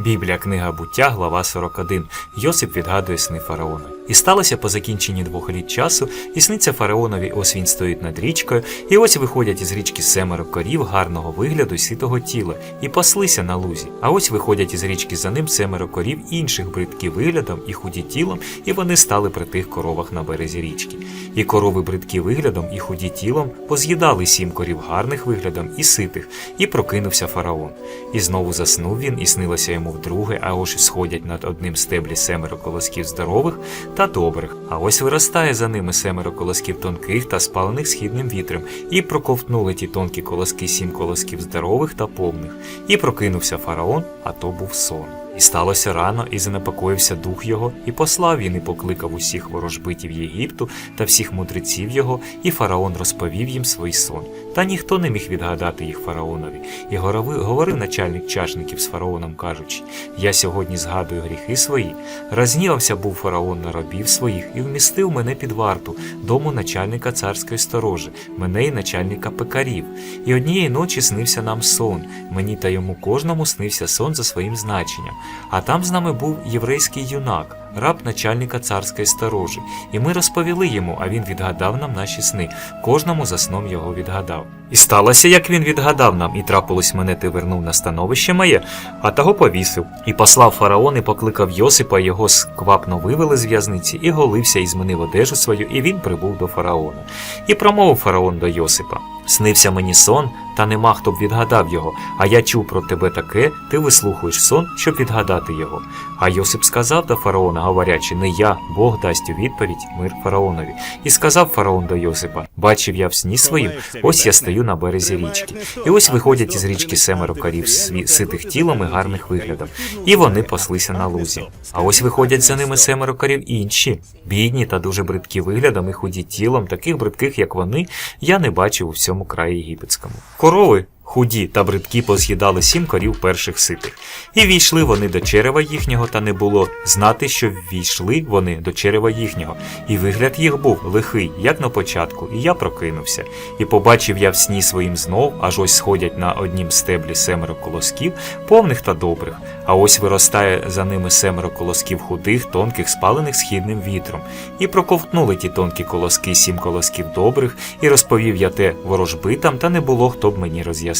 Біблія, книга буття, глава 41. Йосип відгадує сни фараона. І сталося по закінченні двох літ часу, і сниться фараонові, ось він стоїть над річкою, і ось виходять із річки семеро корів гарного вигляду й ситого тіла, і паслися на лузі. А ось виходять із річки за ним семеро корів інших бридкі виглядом і худі тілом, і вони стали при тих коровах на березі річки. І корови бридкі виглядом і худі тілом поз'їдали сім корів гарних виглядом і ситих, і прокинувся фараон. І знову заснув він, і снилося йому вдруге, а ось сходять над одним стеблі семеро колосків здорових та добрих. А ось виростає за ними семеро колосків тонких та спалених східним вітром, і проковтнули ті тонкі колоски сім колосків здорових та повних. І прокинувся фараон, а то був сон. І сталося рано, і занепокоївся дух його, і послав він і покликав усіх ворожбитів Єгипту та всіх мудреців його, і фараон розповів їм свій сон. Та ніхто не міг відгадати їх фараонові. І говорив начальник чашників з фараоном, кажучи: Я сьогодні згадую гріхи свої. Рознівався був фараон на робів своїх і вмістив мене під варту дому начальника царської сторожі, мене і начальника пекарів. І однієї ночі снився нам сон. Мені та йому кожному снився сон за своїм значенням. А там з нами був єврейський юнак, раб начальника царської сторожі. І ми розповіли йому, а він відгадав нам наші сни. Кожному за сном його відгадав. І сталося, як він відгадав нам, і трапилось мене ти вернув на становище моє, а того повісив. І послав фараон і покликав Йосипа, його сквапно вивели з в'язниці, і голився, і змінив одежу свою, і він прибув до фараона. І промовив фараон до Йосипа: Снився мені сон, та нема хто б відгадав його, а я чув про тебе таке, ти вислухуєш сон, щоб відгадати його. А Йосип сказав до фараона, говорячи, не я, Бог дасть у відповідь мир фараонові. І сказав фараон до Йосипа: Бачив я в сні своїм, ось я стою на березі річки. І ось виходять із річки семеро корів ситих тілом і гарних виглядом, і вони паслися на лузі. А ось виходять за ними семеро корів інші, бідні та дуже бридкі виглядом і худі тілом, таких бридких, як вони, я не бачив у всьому краї єгипетському. Корови. Худі та бридкі поз'їдали сім корів перших ситих. І війшли вони до черева їхнього, та не було знати, що війшли вони до черева їхнього. І вигляд їх був лихий, як на початку, і я прокинувся. І побачив я в сні своїм знов, аж ось сходять на однім стеблі семеро колосків, повних та добрих, а ось виростає за ними семеро колосків худих, тонких, спалених східним вітром. І проковтнули ті тонкі колоски, сім колосків добрих, і розповів я те ворожбитам, та не було хто б мені роз'яснив.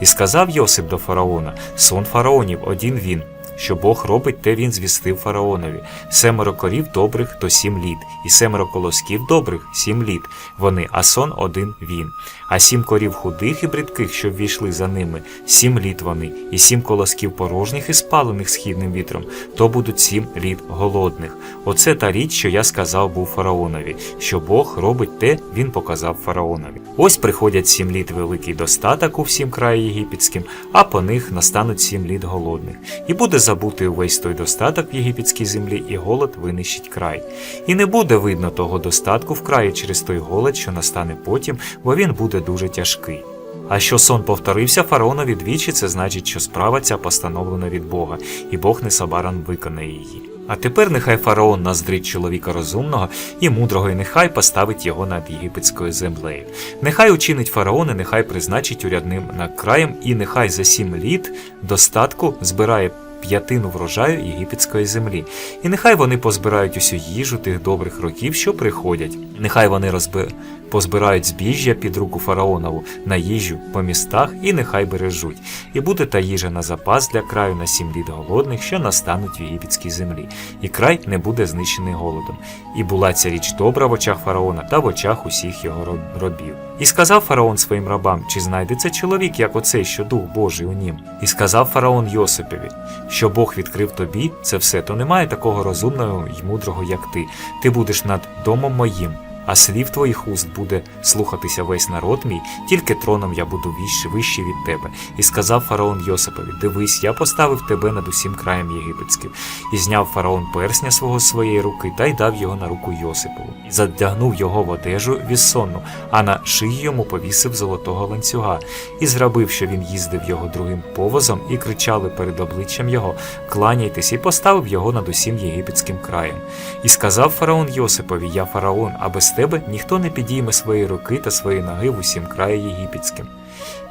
І сказав Йосип до фараона: сон фараонів, один він. Що Бог робить, те він звістив фараонові. Семеро корів добрих то сім літ, і семеро колосків добрих сім літ. Вони, а сон один він. А сім корів худих і бридких, що ввійшли за ними, сім літ вони, і сім колосків порожніх і спалених східним вітром, то будуть сім літ голодних. Оце та річ, що я сказав був фараонові, що Бог робить те, він показав фараонові. Ось приходять сім літ великий достаток у всім краї єгипетським, а по них настануть сім літ голодних. І буде забути увесь той достаток в єгипетській землі, і голод винищить край. І не буде видно того достатку в краї через той голод, що настане потім, бо він буде дуже тяжкий. А що сон повторився фараонові двічі, це значить, що справа ця постановлена від Бога, і Бог несабаран виконає її. А тепер нехай фараон наздрить чоловіка розумного і мудрого, і нехай поставить його над єгипетською землею. Нехай учинить фараон, і нехай призначить урядним над краєм, і нехай за сім літ достатку збирає п'ятину врожаю єгипетської землі. І нехай вони позбирають усю їжу тих добрих років, що приходять. Нехай вони розби... позбирають збіжжя під руку фараонову на їжу по містах, і нехай бережуть. І буде та їжа на запас для краю на сім літ голодних, що настануть в єгипетській землі, і край не буде знищений голодом. І була ця річ добра в очах фараона та в очах усіх його робів. І сказав фараон своїм рабам, чи знайдеться чоловік, як оцей, що дух Божий у нім. І сказав фараон Йосипові, що Бог відкрив тобі це все, то немає такого розумного й мудрого, як ти. Ти будеш над домом моїм. А слів твоїх уст буде слухатися весь народ мій, тільки троном я буду вищий, від тебе. І сказав фараон Йосипові: Дивись, я поставив тебе над усім краєм єгипетським. І зняв фараон персня свого з своєї руки та й дав його на руку Йосипову. І задягнув його в одежу віссонну, а на шиї йому повісив золотого ланцюга, і зробив, що він їздив його другим повозом, і кричали перед обличчям його: Кланяйтесь, і поставив його над усім єгипетським краєм. І сказав фараон Йосипові: Я фараон, а без тебе ніхто не підійме свої руки та свої ноги в усім краї єгипетським.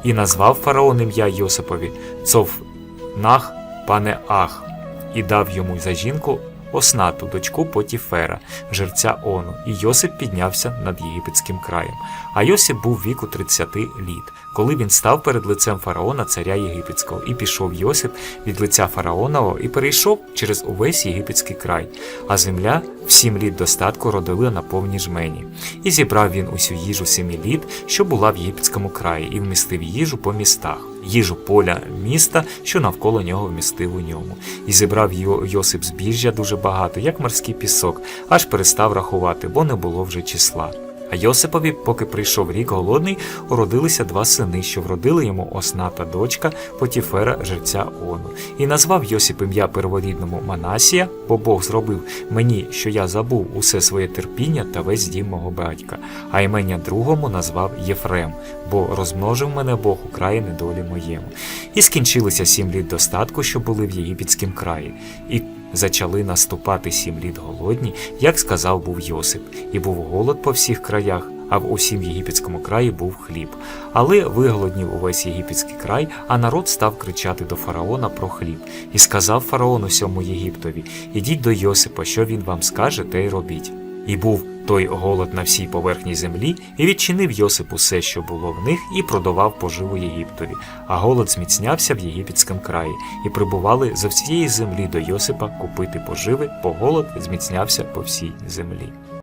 І назвав фараон ім'я Йосипові Цов Нах пане Ах, і дав йому за жінку Оснату, дочку Потіфера, жерця Ону, і Йосип піднявся над єгипетським краєм. А Йосип був віку 30 літ, коли він став перед лицем фараона, царя єгипетського, і пішов Йосип від лиця фараонового і перейшов через увесь єгипетський край, а земля сім літ достатку родили на повні жмені. І зібрав він усю їжу сімі літ, що була в єгипетському краї, і вмістив їжу по містах. Їжу поля міста, що навколо нього вмістив у ньому, і зібрав Йо- Йосип збіжжя дуже багато, як морський пісок, аж перестав рахувати, бо не було вже числа. А Йосипові, поки прийшов рік голодний, уродилися два сини, що вродили йому осната дочка Потіфера жерця Ону. І назвав Йосип ім'я перворідному Манасія, бо Бог зробив мені, що я забув усе своє терпіння та весь дім мого батька, а імення другому назвав Єфрем, бо розмножив мене Бог у краї недолі моєму. І скінчилися сім літ достатку, що були в єгипетськім краї. І Зачали наступати сім літ голодні, як сказав був Йосип, і був голод по всіх краях, а в усім єгипетському краї був хліб. Але виголоднів увесь єгипетський край, а народ став кричати до фараона про хліб. І сказав фараон усьому Єгиптові: Ідіть до Йосипа, що він вам скаже, те й робіть. І був той голод на всій поверхні землі, і відчинив Йосип усе, що було в них, і продавав поживу Єгиптові. А голод зміцнявся в єгипетському краї, і прибували за всієї землі до Йосипа купити поживи, бо голод зміцнявся по всій землі.